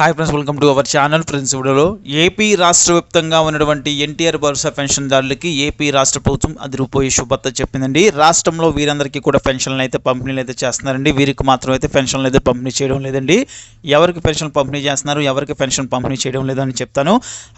Hi friends welcome to our channel friends వీడియోలో AP రాష్ట్ర వ్యాప్తంగా ఉన్నటువంటి ఎన్టీఆర్ భరోసా పెన్షన్దారులకి ఏపీ రాష్ట్ర ప్రభుత్వం అది అదిరిపోయే శుభార్త చెప్పిందండి. రాష్ట్రంలో వీరందరికీ కూడా పెన్షన్లు అయితే పంపిణీలు అయితే చేస్తున్నారండి. వీరికి మాత్రం అయితే పెన్షన్లు అయితే పంపిణీ చేయడం లేదండి. ఎవరికి పెన్షన్ పంపిణీ చేస్తున్నారు? ఎవరికి పెన్షన్ పంపిణీ చేయడం లేదని చెప్తాను.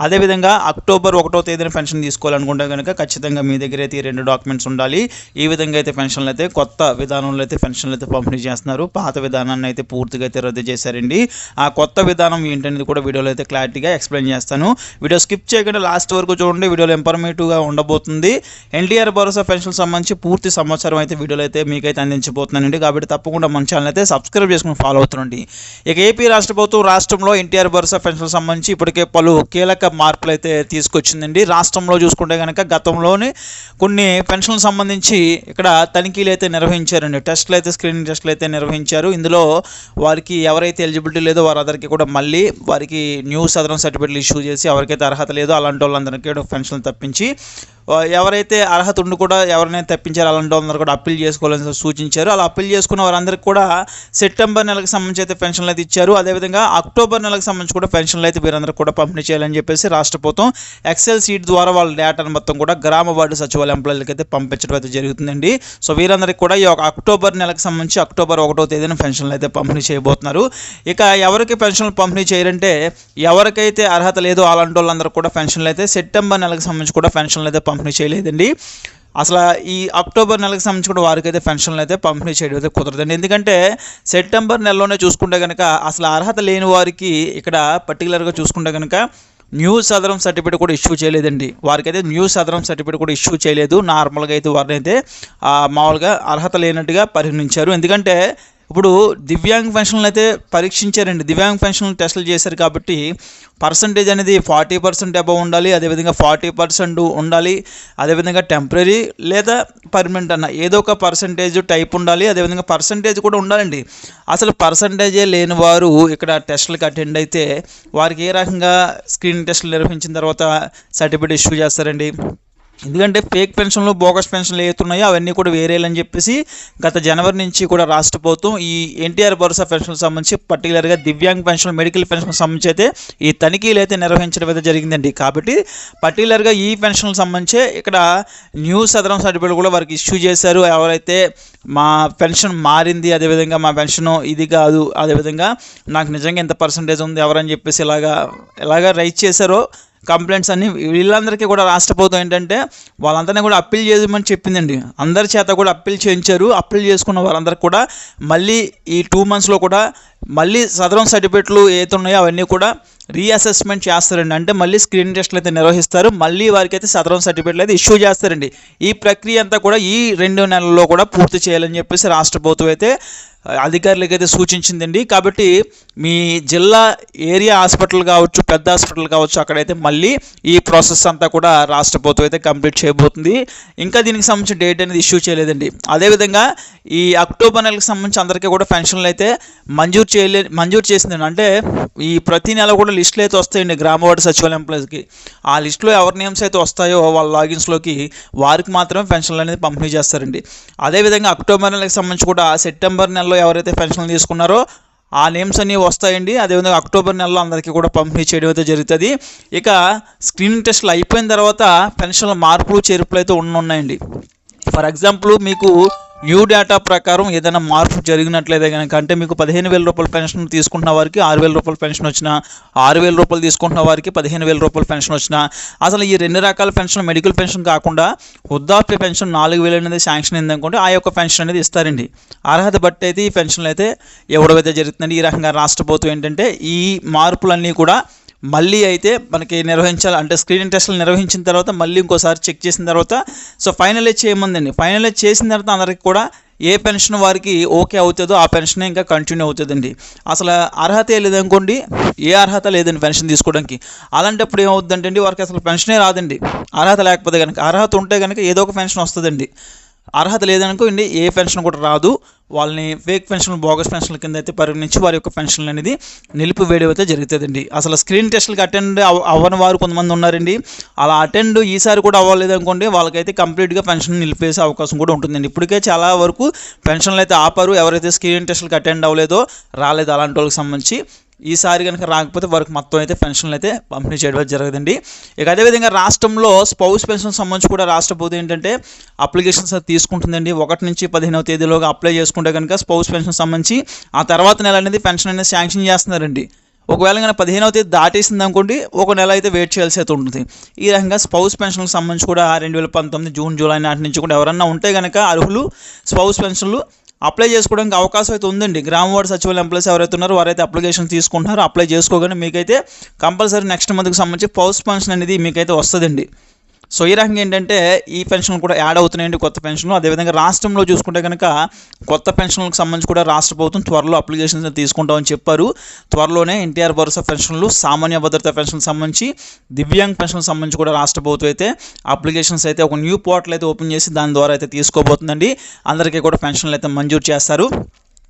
అదేవిధంగా అక్టోబర్ ఒకటో తేదీన పెన్షన్ తీసుకోవాలనుకుంటే కనుక ఖచ్చితంగా మీ దగ్గర అయితే రెండు డాక్యుమెంట్స్ ఉండాలి. ఈ విధంగా అయితే పెన్షన్లు అయితే కొత్త విధానంలో అయితే పెన్షన్లు అయితే పంపిణీ చేస్తున్నారు. పాత విధానాన్ని అయితే పూర్తిగా అయితే రద్దు చేశారండి. ఆ కొత్త విధానం ఏంటనేది కూడా వీడియోలో అయితే క్లారిటీగా ఎక్స్ప్లెయిన్ చేస్తాను. వీడియో స్కిప్ చేయకుండా లాస్ట్ వరకు చూడండి. వీడియోలో ఇన్ఫర్మేటివ్గా ఉండబోతుంది. ఎన్టీఆర్ భరోసా పెన్షన్ సంబంధించి పూర్తి సమాచారం అయితే వీడియోలో అయితే మీకైతే అందించబోతున్నానండి. కాబట్టి తప్పకుండా మన ఛానల్ అయితే సబ్స్క్రైబ్ చేసుకుని ఫాలో అవుతుండండి. ఇక ఏపీ రాష్ట్ర ప్రభుత్వం రాష్ట్రంలో ఎన్టీఆర్ భరోసా పెన్షన్ సంబంధించి ఇప్పటికే పలు కీలక మార్పులు అయితే తీసుకొచ్చిందండి. రాష్ట్రంలో చూసుకుంటే కనుక గతంలోనే కొన్ని పెన్షన్లకు సంబంధించి ఇక్కడ తనిఖీలు అయితే నిర్వహించారండి. టెస్టులు అయితే స్క్రీనింగ్ టెస్టులు అయితే నిర్వహించారు. ఇందులో వారికి ఎవరైతే ఎలిజిబిలిటీ లేదో వారందరికీ కూడా మళ్ళీ వారికి న్యూ సదరం సర్టిఫికేట్లు ఇష్యూ చేసి ఎవరికైతే అర్హత లేదో అలాంటి వాళ్ళందరికీ కూడా పెన్షన్లు తప్పించి ఎవరైతే అర్హత ఉండి కూడా ఎవరినైనా తప్పించారు అలాంటి వాళ్ళందరూ కూడా అప్పీల్ చేసుకోవాలని సూచించారు. అలా అప్పీల్ చేసుకున్న వారందరికీ కూడా సెప్టెంబర్ నెలకు సంబంధించి అయితే పెన్షన్లు అయితే ఇచ్చారు. అదేవిధంగా అక్టోబర్ నెలకు సంబంధించి కూడా పెన్షన్లు అయితే వీరందరూ కూడా పంపిణీ చేయాలని చెప్పేసి రాష్ట్ర ప్రభుత్వం ఎక్సెల్ సీట్ ద్వారా వాళ్ళ డేటాను మొత్తం కూడా గ్రామ వార్డు సచివాలయ ఎంప్లాయీలకి అయితే పంపించడం అయితే జరుగుతుందండి. సో వీరందరికీ కూడా ఈ అక్టోబర్ నెలకు సంబంధించి అక్టోబర్ ఒకటో తేదీన పెన్షన్లు అయితే పంపిణీ చేయబోతున్నారు. ఇక ఎవరికి పెన్షన్లు పంపిణీ చేయరంటే ఎవరికైతే అర్హత లేదో అలాంటి వాళ్ళందరూ కూడా పెన్షన్లు అయితే సెప్టెంబర్ నెలకు సంబంధించి కూడా పెన్షన్లు అయితే పంపిణీ చేయలేదండి. అసలు ఈ అక్టోబర్ నెలకు సంబంధించి కూడా వారికి అయితే పెన్షన్లు అయితే పంపిణీ చేయడం అయితే కుదరదండి. ఎందుకంటే సెప్టెంబర్ నెలలోనే చూసుకుంటే కనుక అసలు అర్హత లేని వారికి ఇక్కడ పర్టికులర్గా చూసుకుంటే కనుక న్యూ సదరం సర్టిఫికేట్ కూడా ఇష్యూ చేయలేదండి. వారికైతే న్యూ సదరం సర్టిఫికేట్ కూడా ఇష్యూ చేయలేదు. నార్మల్గా అయితే వారిని అయితే మామూలుగా అర్హత లేనట్టుగా పరిగణించారు. ఎందుకంటే ఇప్పుడు దివ్యాంగ్ పెన్షన్లు అయితే పరీక్షించారండి. దివ్యాంగ్ పెన్షన్లు టెస్టులు చేశారు కాబట్టి పర్సంటేజ్ అనేది ఫార్టీ పర్సెంట్ అబవ్ ఉండాలి అదేవిధంగా ఫార్టీ పర్సెంట్ ఉండాలి అదేవిధంగా టెంపరీ లేదా పర్మనెంట్ అన్న ఏదో ఒక పర్సంటేజ్ టైప్ ఉండాలి అదేవిధంగా పర్సంటేజ్ కూడా ఉండాలండి. అసలు పర్సంటేజే లేని వారు ఇక్కడ టెస్టులకు అటెండ్ అయితే వారికి ఏ రకంగా స్క్రీన్ టెస్టులు నిర్వహించిన తర్వాత సర్టిఫికేట్ ఇష్యూ చేస్తారండి? ఎందుకంటే ఫేక్ పెన్షన్లు బోగస్ పెన్షన్లు ఏతున్నాయో అవన్నీ కూడా వేరేలని చెప్పేసి గత జనవరి నుంచి కూడా రాష్ట్ర ప్రభుత్వం ఈ ఎన్టీఆర్ భరోసా పెన్షన్ సంబంధించి పర్టికులర్గా దివ్యాంగ్ పెన్షన్ మెడికల్ పెన్షన్ సంబంధించి అయితే ఈ తనిఖీలు అయితే నిర్వహించడం అయితే జరిగిందండి. కాబట్టి పర్టికులర్గా ఈ పెన్షన్లకు సంబంధించి ఇక్కడ న్యూ సదరం సర్టిఫికేట్ కూడా వారికి ఇష్యూ చేశారు. ఎవరైతే మా పెన్షన్ మారింది అదేవిధంగా మా పెన్షన్ ఇది కాదు అదేవిధంగా నాకు నిజంగా ఎంత పర్సంటేజ్ ఉంది ఎవరని చెప్పేసి ఇలాగా ఇలాగా రైట్ చేశారో కంప్లైంట్స్ అన్ని వీళ్ళందరికీ కూడా రాష్ట్ర ప్రభుత్వం ఏంటంటే వాళ్ళందరినీ కూడా అప్పీల్ చేయమని చెప్పిందండి. అందరి చేత కూడా అప్పీల్ చేయించారు. అప్పీల్ చేసుకున్న వాళ్ళందరికీ కూడా మళ్ళీ ఈ టూ మంత్స్లో కూడా మళ్ళీ సదరం సర్టిఫికెట్లు ఏదైతే ఉన్నాయో అవన్నీ కూడా రీఅసెస్మెంట్ చేస్తారండి. అంటే మళ్ళీ స్క్రీన్ టెస్ట్లు అయితే నిర్వహిస్తారు. మళ్ళీ వారికి అయితే సదరం సర్టిఫికెట్లు అయితే ఇష్యూ చేస్తారండి. ఈ ప్రక్రియ అంతా కూడా ఈ రెండు నెలల్లో కూడా పూర్తి చేయాలని చెప్పేసి రాష్ట్ర ప్రభుత్వం అయితే అధికారులకు అయితే సూచించిందండి. కాబట్టి మీ జిల్లా ఏరియా హాస్పిటల్ కావచ్చు పెద్ద హాస్పిటల్ కావచ్చు అక్కడైతే మళ్ళీ ఈ ప్రాసెస్ అంతా కూడా రాష్ట్ర ప్రభుత్వం అయితే కంప్లీట్ చేయబోతుంది. ఇంకా దీనికి సంబంధించిన డేట్ అనేది ఇష్యూ చేయలేదండి. అదేవిధంగా ఈ అక్టోబర్ నెలకు సంబంధించి అందరికీ కూడా పెన్షన్లు అయితే మంజూరు చేయలే మంజూరు చేసిందండి. అంటే ఈ ప్రతి నెల కూడా లిస్టులు అయితే వస్తాయండి గ్రామవాడి సచివాలయం ఎంప్లాయీస్కి ఆ లిస్టులో ఎవరి నేమ్స్ అయితే వస్తాయో వాళ్ళ లాగిన్స్లోకి వారికి మాత్రమే పెన్షన్లు అనేది పంపిణీ చేస్తారండి. అదేవిధంగా అక్టోబర్ నెలకు సంబంధించి కూడా సెప్టెంబర్ నెలలో ఎవరైతే పెన్షన్లు తీసుకున్నారో ఆ నేమ్స్ అన్నీ వస్తాయండి. అదేవిధంగా అక్టోబర్ నెలలో అందరికీ కూడా పంపిణీ చేయడం అయితే జరుగుతుంది. ఇక స్క్రీనింగ్ టెస్ట్లు అయిపోయిన తర్వాత పెన్షన్ల మార్పులు చేర్పులు అయితే ఉన్నాయండి ఫర్ ఎగ్జాంపుల్ మీకు న్యూ డేటా ప్రకారం ఏదైనా మార్పు జరిగినట్లయితే కనుక అంటే మీకు పదిహేను వేల రూపాయల పెన్షన్ తీసుకుంటున్న వారికి ఆరు వేల రూపాయల పెన్షన్ వచ్చిన ఆరు వేల రూపాయలు తీసుకుంటున్న వారికి పదిహేను వేల రూపాయల పెన్షన్ వచ్చిన అసలు ఈ రెండు రకాల పెన్షన్ మెడికల్ పెన్షన్ కాకుండా వృద్ధాప్య పెన్షన్ నాలుగు వేలు అనేది శాంక్షన్ అయింది అనుకుంటే ఆ యొక్క పెన్షన్ అనేది ఇస్తారండి. అర్హత బట్టి అయితే ఈ పెన్షన్లు అయితే ఎవడవైతే జరుగుతుందండి ఈ రకంగా రాష్ట్ర ప్రభుత్వం ఏంటంటే ఈ మార్పులన్నీ కూడా మళ్ళీ అయితే మనకి నిర్వహించాలి అంటే స్క్రీనింగ్ టెస్ట్లు నిర్వహించిన తర్వాత మళ్ళీ ఇంకోసారి చెక్ చేసిన తర్వాత సో ఫైనలైజ్ చేయమందండి. ఫైనలైజ్ చేసిన తర్వాత అందరికి కూడా ఏ పెన్షన్ వారికి ఓకే అవుతుందో ఆ పెన్షన్ ఇంకా కంటిన్యూ అవుతుందండి. అసలు అర్హత లేదనుకోండి ఏ అర్హత లేదండి పెన్షన్ తీసుకోవడానికి. అలాంటప్పుడు ఏమవుతుందంటే అండి వారికి అసలు పెన్షనే రాదండి. అర్హత లేకపోతే కనుక అర్హత ఉంటే కనుక ఏదో ఒక పెన్షన్ వస్తుందండి. అర్హత లేదనుకోండి ఏ పెన్షన్ కూడా రాదు. వాళ్ళని ఫేక్ పెన్షన్ బోగస్ పెన్షన్ల కింద అయితే పరిగణించి వారి యొక్క పెన్షన్లు అనేది నిలిపివేయడం అయితే జరుగుతుందండి. అసలు స్క్రీన్ టెస్ట్లకు అటెండ్ అవ్వని వారు కొంతమంది ఉన్నారండి. అలా అటెండ్ ఈసారి కూడా అవ్వలేదు అనుకోండి వాళ్ళకైతే కంప్లీట్గా పెన్షన్ నిలిపేసే అవకాశం కూడా ఉంటుందండి. ఇప్పటికే చాలా వరకు పెన్షన్లు అయితే ఆపారు. ఎవరైతే స్క్రీన్ టెస్ట్లకు అటెండ్ అవ్వలేదో రాలేదు అలాంటి వాళ్ళకి సంబంధించి. ఈసారి కనుక రాకపోతే వారికి మొత్తం అయితే పెన్షన్లు అయితే పంపిణీ చేయడం జరగదండి ఇక అదేవిధంగా రాష్ట్రంలో స్పౌస్ పెన్షన్ సంబంధించి కూడా రాష్ట్ర ప్రభుత్వం ఏంటంటే అప్లికేషన్స్ తీసుకుంటుందండి. ఒకటి నుంచి పదిహేనవ తేదీలోగా అప్లై చేసుకుంటే కనుక స్పౌస్ పెన్షన్ సంబంధించి ఆ తర్వాత నెల అనేది పెన్షన్ అనేది శాంక్షన్ చేస్తున్నారండి. ఒకవేళ కనుక పదిహేనవ తేదీ దాటేసింది అనుకోండి ఒక నెల అయితే వెయిట్ చేయాల్సి అయితే ఉంటుంది. ఈ రకంగా స్పౌస్ పెన్షన్కి సంబంధించి కూడా రెండు వేల పంతొమ్మిది జూన్ జూలై నాటి నుంచి కూడా ఎవరన్నా ఉంటే కనుక అర్హులు స్పౌస్ పెన్షన్లు అప్లై చేసుకోవడానికి అవకాశం అయితే ఉందండి. గ్రామ వార్డు సచివాలయం ఎంప్లాయీస్ ఎవరైతే ఉన్నారో వారైతే అప్లికేషన్ తీసుకుంటున్నారో. అప్లై చేసుకోగానే మీకైతే కంపల్సరీ నెక్స్ట్ మంత్కి సంబంధించి పౌస్ పెన్షన్ అనేది మీకైతే వస్తుందండి. సో ఈ రకంగా ఏంటంటే ఈ పెన్షన్లు కూడా యాడ్ అవుతున్నాయండి కొత్త పెన్షన్లు. అదేవిధంగా రాష్ట్రంలో చూసుకుంటే కనుక కొత్త పెన్షన్లకు సంబంధించి కూడా రాష్ట్ర ప్రభుత్వం త్వరలో అప్లికేషన్స్ తీసుకుంటామని చెప్పారు. త్వరలోనే ఎన్టీఆర్ భరోసా పెన్షన్లు సామాన్య భద్రత పెన్షన్కి సంబంధించి దివ్యాంగ్ పెన్షన్కి సంబంధించి కూడా రాష్ట్ర ప్రభుత్వం అయితే అప్లికేషన్స్ అయితే ఒక న్యూ పోర్టల్ అయితే ఓపెన్ చేసి దాని ద్వారా అయితే తీసుకోబోతుందండి. అందరికీ కూడా పెన్షన్లు అయితే మంజూరు చేస్తారు.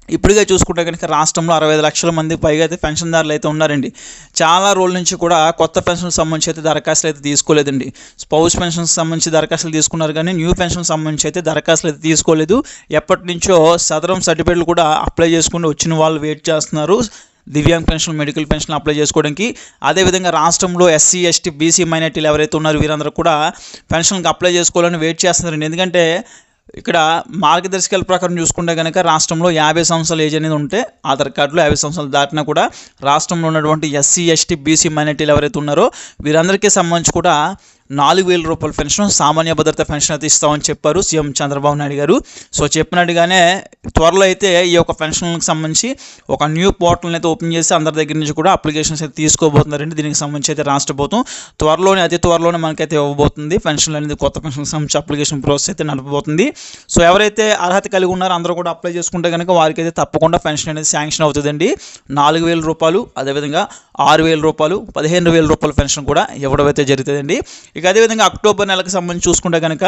ఇప్పుడుగా చూసుకుంటే కనుక రాష్ట్రంలో అరవై ఐదు లక్షల మంది పైగా అయితే పెన్షన్దారులు అయితే ఉన్నారండి. చాలా రోజుల నుంచి కూడా కొత్త పెన్షన్ సంబంధించి అయితే దరఖాస్తులు అయితే తీసుకోలేదండి. స్పౌస్ పెన్షన్కి సంబంధించి దరఖాస్తులు తీసుకున్నారు కానీ న్యూ పెన్షన్ సంబంధించి అయితే దరఖాస్తులు అయితే తీసుకోలేదు. ఎప్పటి నుంచో సదరం సర్టిఫికేట్లు కూడా అప్లై చేసుకుని వచ్చిన వాళ్ళు వెయిట్ చేస్తున్నారు. Divyang pension medical pension apply చేసుకోవడానికి. అదేవిధంగా రాష్ట్రంలో ఎస్సీ ఎస్టీ బీసీ మైనార్టీలు ఎవరైతే ఉన్నారో వీరందరూ కూడా పెన్షన్కి అప్లై చేసుకోవాలని వెయిట్ చేస్తున్నారండి. ఎందుకంటే ఇక్కడ మార్గదర్శకాల ప్రకారం చూసుకుంటే కనుక రాష్ట్రంలో యాభై సంవత్సరాల ఏజ్ అనేది ఉంటే ఆధార్ కార్డులో యాభై సంవత్సరాలు దాటినా కూడా రాష్ట్రంలో ఉన్నటువంటి ఎస్సీ ఎస్టీ బీసీ మైనార్టీలు ఎవరైతే ఉన్నారో వీరందరికీ సంబంధించి కూడా నాలుగు వేల రూపాయల పెన్షన్ సామాన్య భద్రత పెన్షన్ అయితే ఇస్తామని చెప్పారు సీఎం చంద్రబాబు నాయుడు గారు. సో చెప్పినట్టుగానే త్వరలో అయితే ఈ యొక్క పెన్షన్లకు సంబంధించి ఒక న్యూ పోర్టల్ని అయితే ఓపెన్ చేసి అందరి దగ్గర నుంచి కూడా అప్లికేషన్స్ అయితే తీసుకోబోతున్నారండి. దీనికి సంబంధించి అయితే రాష్ట్ర ప్రభుత్వం త్వరలోనే అతి త్వరలోనే మనకైతే ఇవ్వబోతుంది. పెన్షన్లు అనేది కొత్త పెన్షన్ సంబంధించి అప్లికేషన్ ప్రాసెస్ అయితే నడపబోతుంది. సో ఎవరైతే అర్హత కలిగి ఉన్నారో అందరూ కూడా అప్లై చేసుకుంటే కనుక వారికి అయితే తప్పకుండా పెన్షన్ అనేది శాంక్షన్ అవుతుందండి. నాలుగు వేల రూపాయలు అదేవిధంగా ఆరు వేల రూపాయలు పదిహేను వేల రూపాయల పెన్షన్ కూడా ఇవ్వడం అయితే జరుగుతుందండి. ఇక అదేవిధంగా అక్టోబర్ నెలకు సంబంధించి చూసుకుంటే కనుక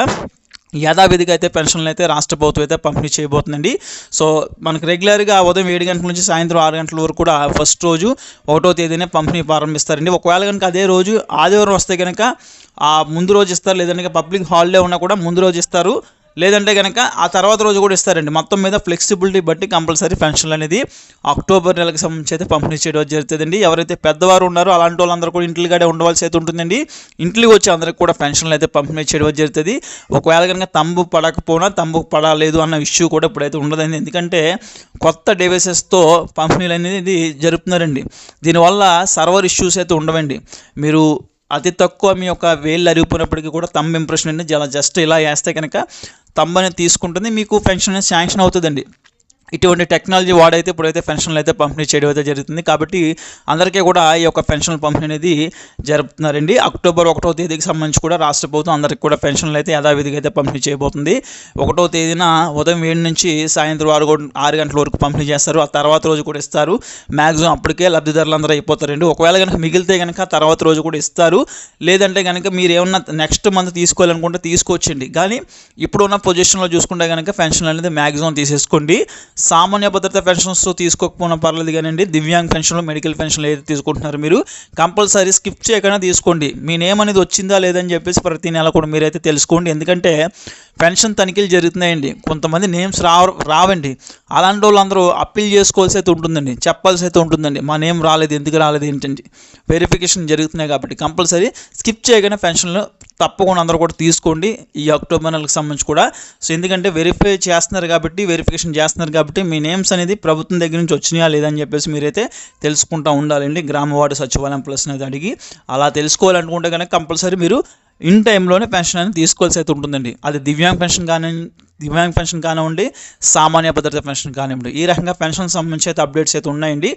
యథావిధిగా అయితే పెన్షన్లు అయితే రాష్ట్ర ప్రభుత్వం అయితే పంపిణీ చేయబోతుందండి. సో మనకు రెగ్యులర్గా ఉదయం ఏడు గంటల నుంచి సాయంత్రం ఆరు గంటల వరకు కూడా ఫస్ట్ రోజు ఒకటో తేదీనే పంపిణీ ప్రారంభిస్తారండి. ఒకవేళ కనుక అదే రోజు ఆదివారం వస్తే కనుక ఆ ముందు రోజు ఇస్తారు లేదంటే పబ్లిక్ హాలిడే ఉన్నా కూడా ముందు రోజు ఇస్తారు. లేదంటే కనుక ఆ తర్వాత రోజు కూడా ఇస్తారండి. మొత్తం మీద ఫ్లెక్సిబిలిటీ బట్టి కంపల్సరీ పెన్షన్లు అనేది అక్టోబర్ నెలకు సంబంధించి అయితే పంపిణీ చేయడం జరుగుతుందండి. ఎవరైతే పెద్దవారు ఉన్నారో అలాంటి వాళ్ళందరూ కూడా ఇంటికాడే ఉండవలసి అయితే ఉంటుందండి. ఇంట్లోకి వచ్చి అందరికి కూడా పెన్షన్లు అయితే పంపిణీ చేయడం జరుగుతుంది. ఒకవేళ కనుక తంబు పడకపోయినా తంబు పడలేదు అన్న ఇష్యూ కూడా ఇప్పుడైతే ఉండదండి. ఎందుకంటే కొత్త డివైసెస్తో పంపిణీలు అనేది జరుపుతున్నారండి. దీనివల్ల సర్వర్ ఇష్యూస్ అయితే ఉండవండి. మీరు అతి తక్కువ మీ యొక్క వేళ్ళు అరిగిపోయినప్పటికీ కూడా తమ్ ఇంప్రెషన్ అనేది జస్ట్ ఇలా వేస్తే కనుక తమ్మని అనేది తీసుకుంటుంది మీకు పెన్షన్ అనేది శాంక్షన్ అవుతుందండి. ఇటువంటి టెక్నాలజీ వాడైతే ఇప్పుడైతే పెన్షన్లు అయితే పంపిణీ చేయడం అయితే జరుగుతుంది. కాబట్టి అందరికీ కూడా ఈ యొక్క పెన్షన్ పంపిణీ అనేది జరుపుతున్నారండి. అక్టోబర్ ఒకటో తేదీకి సంబంధించి కూడా రాష్ట్ర ప్రభుత్వం అందరికీ కూడా పెన్షన్లు అయితే యథావిధిగా అయితే పంపిణీ చేయబోతుంది. ఒకటో తేదీన ఉదయం ఏడు నుంచి సాయంత్రం ఆరు ఆరు గంటల వరకు పంపిణీ చేస్తారు. ఆ తర్వాత రోజు కూడా ఇస్తారు. మ్యాక్సిమం అప్పటికే లబ్ధిదారులు అందరూ అయిపోతారండి. ఒకవేళ కనుక మిగిలితే కనుక తర్వాత రోజు కూడా ఇస్తారు. లేదంటే కనుక మీరు ఏమన్నా నెక్స్ట్ మంత్ తీసుకోవాలనుకుంటే తీసుకొచ్చండి కానీ ఇప్పుడున్న పొజిషన్లో చూసుకుంటే కనుక పెన్షన్ అనేది మ్యాక్సిమం తీసేసుకోండి. సామాన్య భద్రత పెన్షన్స్ తీసుకోకపోయినా పర్లేదు కానివ్వండి దివ్యాంగ్ పెన్షన్లు మెడికల్ పెన్షన్లు ఏదైతే తీసుకుంటున్నారు మీరు కంపల్సరీ స్కిప్ చేయకుండా తీసుకోండి. మీ నేమ్ అనేది వచ్చిందా లేదని చెప్పేసి ప్రతి నెల కూడా మీరైతే తెలుసుకోండి. ఎందుకంటే పెన్షన్ తనిఖీలు జరుగుతున్నాయండి. కొంతమంది నేమ్స్ రావండి. అలాంటి వాళ్ళందరూ అప్పీల్ చేసుకోవాల్సి అయితే ఉంటుందండి చెప్పాల్సి అయితే ఉంటుందండి. మా నేమ్ రాలేదు ఎందుకు రాలేదు ఏంటండి వెరిఫికేషన్ జరుగుతున్నాయి కాబట్టి కంపల్సరీ స్కిప్ చేయగానే పెన్షన్లు తప్పకుండా అందరూ కూడా తీసుకోండి ఈ అక్టోబర్ నెలకు సంబంధించి కూడా. సో ఎందుకంటే వెరిఫై చేస్తున్నారు కాబట్టి వెరిఫికేషన్ చేస్తున్నారు కాబట్టి మీ నేమ్స్ అనేది ప్రభుత్వం దగ్గర నుంచి వచ్చినాయా లేదని చెప్పేసి మీరైతే తెలుసుకుంటూ ఉండాలండి. గ్రామ వార్డు సచివాలయం ప్లస్ అనేది అడిగి అలా తెలుసుకోవాలనుకుంటే కనుక కంపల్సరీ మీరు ఇన్ టైంలోనే పెన్షన్ అనేది తీసుకోవాల్సి అయితే ఉంటుందండి. అది దివ్యాంగ్ పెన్షన్ కానీ దివ్యాంగ్ పెన్షన్ కానివ్వండి సామాన్య భద్రత పెన్షన్ కానివ్వండి. ఈ రకంగా పెన్షన్ సంబంధించి అయితే అప్డేట్స్ అయితే ఉన్నాయండి.